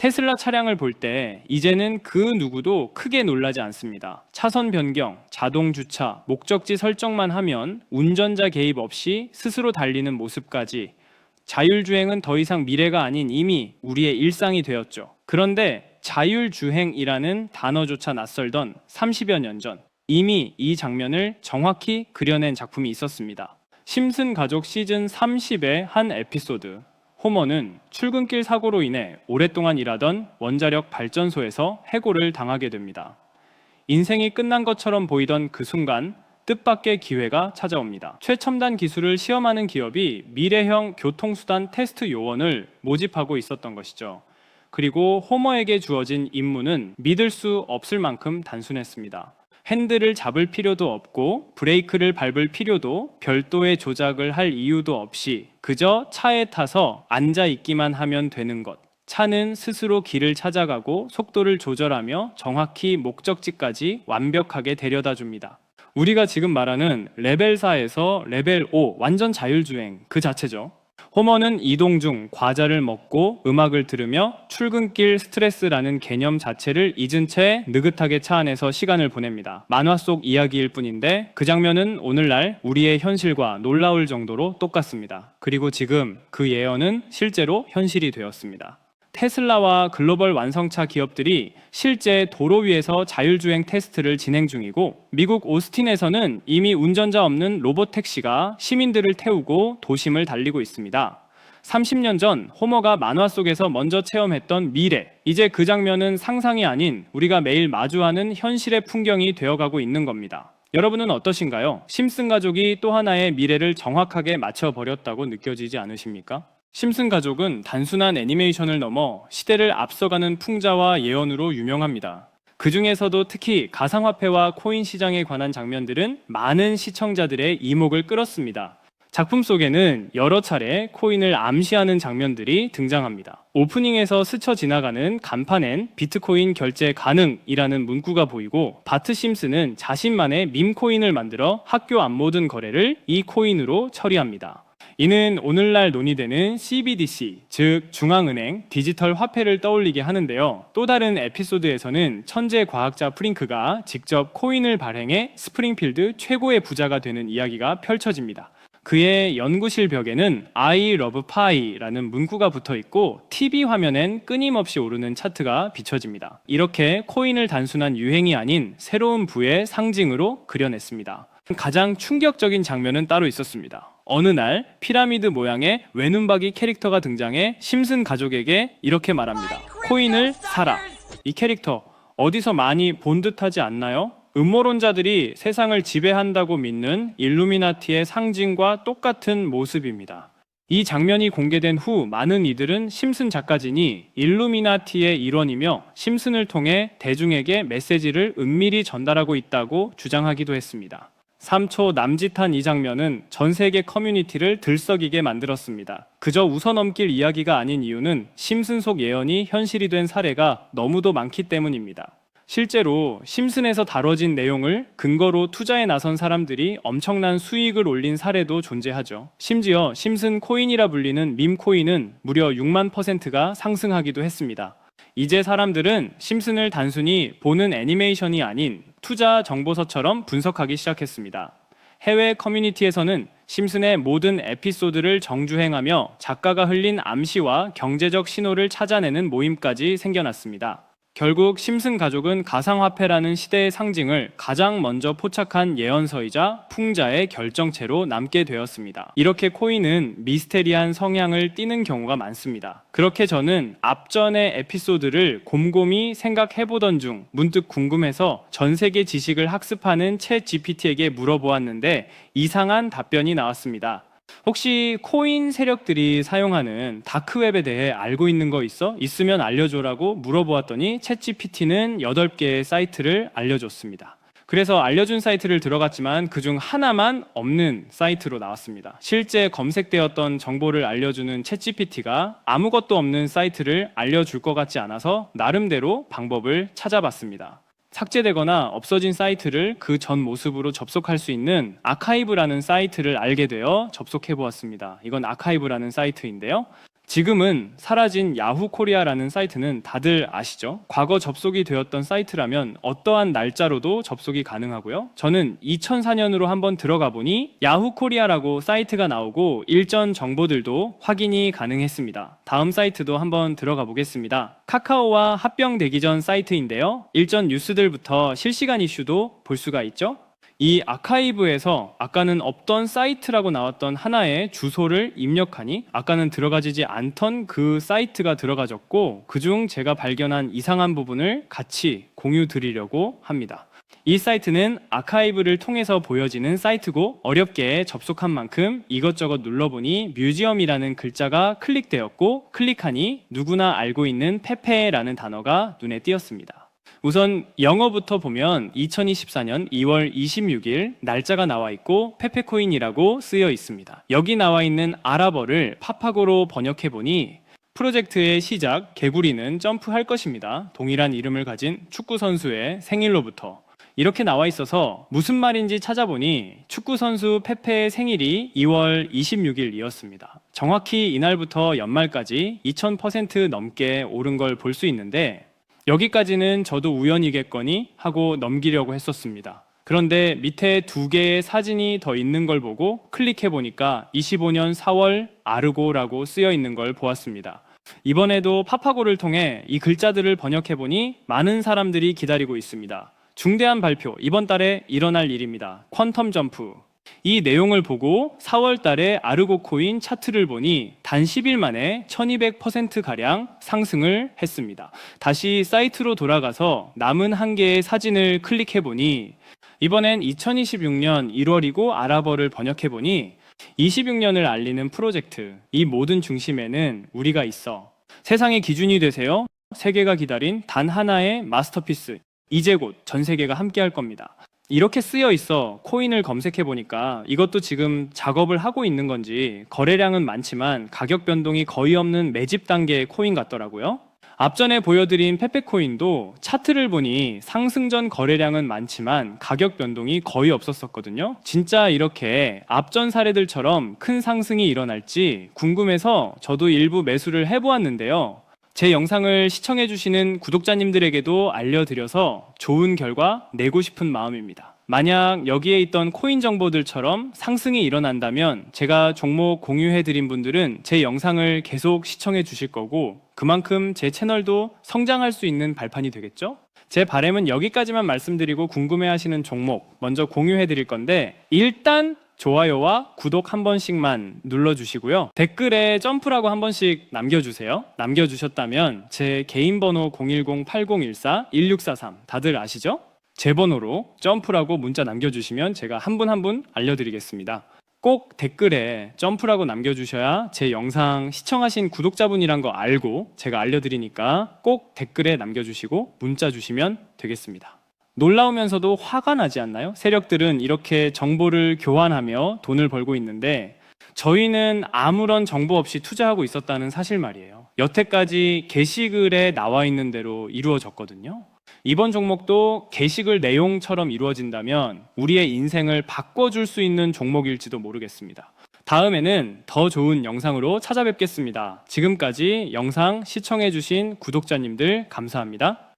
테슬라 차량을 볼 때 이제는 그 누구도 크게 놀라지 않습니다. 차선 변경, 자동 주차, 목적지 설정만 하면 운전자 개입 없이 스스로 달리는 모습까지 자율주행은 더 이상 미래가 아닌 이미 우리의 일상이 되었죠. 그런데 자율주행이라는 단어조차 낯설던 30여 년 전 이미 이 장면을 정확히 그려낸 작품이 있었습니다. 심슨 가족 시즌 30의 한 에피소드. 호머는 출근길 사고로 인해 오랫동안 일하던 원자력 발전소에서 해고를 당하게 됩니다. 인생이 끝난 것처럼 보이던 그 순간 뜻밖의 기회가 찾아옵니다. 최첨단 기술을 시험하는 기업이 미래형 교통수단 테스트 요원을 모집하고 있었던 것이죠. 그리고 호머에게 주어진 임무는 믿을 수 없을 만큼 단순했습니다. 핸들을 잡을 필요도 없고 브레이크를 밟을 필요도 별도의 조작을 할 이유도 없이 그저 차에 타서 앉아 있기만 하면 되는 것. 차는 스스로 길을 찾아가고 속도를 조절하며 정확히 목적지까지 완벽하게 데려다 줍니다. 우리가 지금 말하는 레벨 4에서 레벨 5 완전 자율주행 그 자체죠. 호머는 이동 중 과자를 먹고 음악을 들으며 출근길 스트레스라는 개념 자체를 잊은 채 느긋하게 차 안에서 시간을 보냅니다. 만화 속 이야기일 뿐인데 그 장면은 오늘날 우리의 현실과 놀라울 정도로 똑같습니다. 그리고 지금 그 예언은 실제로 현실이 되었습니다. 테슬라와 글로벌 완성차 기업들이 실제 도로 위에서 자율주행 테스트를 진행 중이고 미국 오스틴에서는 이미 운전자 없는 로봇 택시가 시민들을 태우고 도심을 달리고 있습니다. 30년 전 호머가 만화 속에서 먼저 체험했던 미래. 이제 그 장면은 상상이 아닌 우리가 매일 마주하는 현실의 풍경이 되어가고 있는 겁니다. 여러분은 어떠신가요? 심슨 가족이 또 하나의 미래를 정확하게 맞춰버렸다고 느껴지지 않으십니까? 심슨 가족은 단순한 애니메이션을 넘어 시대를 앞서가는 풍자와 예언으로 유명합니다. 그 중에서도 특히 가상화폐와 코인 시장에 관한 장면들은 많은 시청자들의 이목을 끌었습니다. 작품 속에는 여러 차례 코인을 암시하는 장면들이 등장합니다. 오프닝에서 스쳐 지나가는 간판엔 비트코인 결제 가능이라는 문구가 보이고 바트 심슨은 자신만의 밈 코인을 만들어 학교 안 모든 거래를 이 코인으로 처리합니다. 이는 오늘날 논의되는 CBDC, 즉 중앙은행 디지털 화폐를 떠올리게 하는데요. 또 다른 에피소드에서는 천재 과학자 프링크가 직접 코인을 발행해 스프링필드 최고의 부자가 되는 이야기가 펼쳐집니다. 그의 연구실 벽에는 I love pie라는 문구가 붙어 있고 TV 화면엔 끊임없이 오르는 차트가 비춰집니다. 이렇게 코인을 단순한 유행이 아닌 새로운 부의 상징으로 그려냈습니다. 가장 충격적인 장면은 따로 있었습니다. 어느 날 피라미드 모양의 외눈박이 캐릭터가 등장해 심슨 가족에게 이렇게 말합니다. 코인을 사라. 이 캐릭터 어디서 많이 본 듯하지 않나요? 음모론자들이 세상을 지배한다고 믿는 일루미나티의 상징과 똑같은 모습입니다. 이 장면이 공개된 후 많은 이들은 심슨 작가진이 일루미나티의 일원이며 심슨을 통해 대중에게 메시지를 은밀히 전달하고 있다고 주장하기도 했습니다. 3초 남짓한 이 장면은 전 세계 커뮤니티를 들썩이게 만들었습니다. 그저 웃어넘길 이야기가 아닌 이유는 심슨 속 예언이 현실이 된 사례가 너무도 많기 때문입니다. 실제로 심슨에서 다뤄진 내용을 근거로 투자에 나선 사람들이 엄청난 수익을 올린 사례도 존재하죠. 심지어 심슨 코인이라 불리는 밈 코인은 무려 6만 퍼센트가 상승하기도 했습니다. 이제 사람들은 심슨을 단순히 보는 애니메이션이 아닌 투자 정보서처럼 분석하기 시작했습니다. 해외 커뮤니티에서는 심슨의 모든 에피소드를 정주행하며 작가가 흘린 암시와 경제적 신호를 찾아내는 모임까지 생겨났습니다. 결국 심슨 가족은 가상화폐라는 시대의 상징을 가장 먼저 포착한 예언서이자 풍자의 결정체로 남게 되었습니다. 이렇게 코인은 미스테리한 성향을 띠는 경우가 많습니다. 그렇게 저는 앞전의 에피소드를 곰곰이 생각해보던 중 문득 궁금해서 전 세계 지식을 학습하는 챗 GPT에게 물어보았는데 이상한 답변이 나왔습니다. 혹시 코인 세력들이 사용하는 다크웹에 대해 알고 있는 거 있어? 있으면 알려줘라고 물어보았더니 챗GPT는 8개의 사이트를 알려줬습니다. 그래서 알려준 사이트를 들어갔지만 그중 하나만 없는 사이트로 나왔습니다. 실제 검색되었던 정보를 알려주는 챗GPT가 아무것도 없는 사이트를 알려줄 것 같지 않아서 나름대로 방법을 찾아봤습니다. 삭제되거나 없어진 사이트를 그 전 모습으로 접속할 수 있는 아카이브라는 사이트를 알게 되어 접속해 보았습니다. 이건 아카이브라는 사이트인데요. 지금은 사라진 야후 코리아라는 사이트는 다들 아시죠? 과거 접속이 되었던 사이트라면 어떠한 날짜로도 접속이 가능하고요. 저는 2004년으로 한번 들어가 보니 야후 코리아라고 사이트가 나오고 일전 정보들도 확인이 가능했습니다. 다음 사이트도 한번 들어가 보겠습니다. 카카오와 합병되기 전 사이트인데요. 일전 뉴스들부터 실시간 이슈도 볼 수가 있죠. 이 아카이브에서 아까는 없던 사이트라고 나왔던 하나의 주소를 입력하니 아까는 들어가지지 않던 그 사이트가 들어가졌고 그중 제가 발견한 이상한 부분을 같이 공유 드리려고 합니다. 이 사이트는 아카이브를 통해서 보여지는 사이트고 어렵게 접속한 만큼 이것저것 눌러보니 뮤지엄이라는 글자가 클릭되었고 클릭하니 누구나 알고 있는 페페라는 단어가 눈에 띄었습니다. 우선 영어부터 보면 2024년 2월 26일 날짜가 나와 있고 페페코인이라고 쓰여 있습니다. 여기 나와 있는 아랍어를 파파고로 번역해 보니 프로젝트의 시작 개구리는 점프할 것입니다. 동일한 이름을 가진 축구 선수의 생일로부터 이렇게 나와 있어서 무슨 말인지 찾아보니 축구 선수 페페의 생일이 2월 26일이었습니다. 정확히 이날부터 연말까지 2000% 넘게 오른 걸 볼 수 있는데 여기까지는 저도 우연이겠거니 하고 넘기려고 했었습니다. 그런데 밑에 두 개의 사진이 더 있는 걸 보고 클릭해 보니까 25년 4월 아르고라고 쓰여 있는 걸 보았습니다. 이번에도 파파고를 통해 이 글자들을 번역해 보니 많은 사람들이 기다리고 있습니다. 중대한 발표, 이번 달에 일어날 일입니다. 퀀텀 점프. 이 내용을 보고 4월 달에 아르고 코인 차트를 보니 단 10일 만에 1200%가량 상승을 했습니다. 다시 사이트로 돌아가서 남은 한 개의 사진을 클릭해 보니 이번엔 2026년 1월이고 아랍어를 번역해 보니 26년을 알리는 프로젝트. 이 모든 중심에는 우리가 있어. 세상의 기준이 되세요. 세계가 기다린 단 하나의 마스터피스. 이제 곧 전 세계가 함께 할 겁니다. 이렇게 쓰여 있어 코인을 검색해 보니까 이것도 지금 작업을 하고 있는 건지 거래량은 많지만 가격 변동이 거의 없는 매집 단계의 코인 같더라고요. 앞전에 보여드린 페페코인도 차트를 보니 상승 전 거래량은 많지만 가격 변동이 거의 없었었거든요. 진짜 이렇게 앞전 사례들처럼 큰 상승이 일어날지 궁금해서 저도 일부 매수를 해보았는데요. 제 영상을 시청해 주시는 구독자님들에게도 알려드려서 좋은 결과 내고 싶은 마음입니다. 만약 여기에 있던 코인 정보들처럼 상승이 일어난다면 제가 종목 공유해 드린 분들은 제 영상을 계속 시청해 주실 거고 그만큼 제 채널도 성장할 수 있는 발판이 되겠죠? 제 바램은 여기까지만 말씀드리고 궁금해 하시는 종목 먼저 공유해 드릴 건데 일단 좋아요와 구독 한 번씩만 눌러주시고요. 댓글에 점프라고 한 번씩 남겨주세요. 남겨주셨다면 제 개인 번호 010-8014-1643 다들 아시죠? 제 번호로 점프라고 문자 남겨주시면 제가 한 분 한 분 알려드리겠습니다. 꼭 댓글에 점프라고 남겨주셔야 제 영상 시청하신 구독자분이란 거 알고 제가 알려드리니까 꼭 댓글에 남겨주시고 문자 주시면 되겠습니다. 놀라우면서도 화가 나지 않나요? 세력들은 이렇게 정보를 교환하며 돈을 벌고 있는데 저희는 아무런 정보 없이 투자하고 있었다는 사실 말이에요. 여태까지 게시글에 나와 있는 대로 이루어졌거든요. 이번 종목도 게시글 내용처럼 이루어진다면 우리의 인생을 바꿔줄 수 있는 종목일지도 모르겠습니다. 다음에는 더 좋은 영상으로 찾아뵙겠습니다. 지금까지 영상 시청해주신 구독자님들 감사합니다.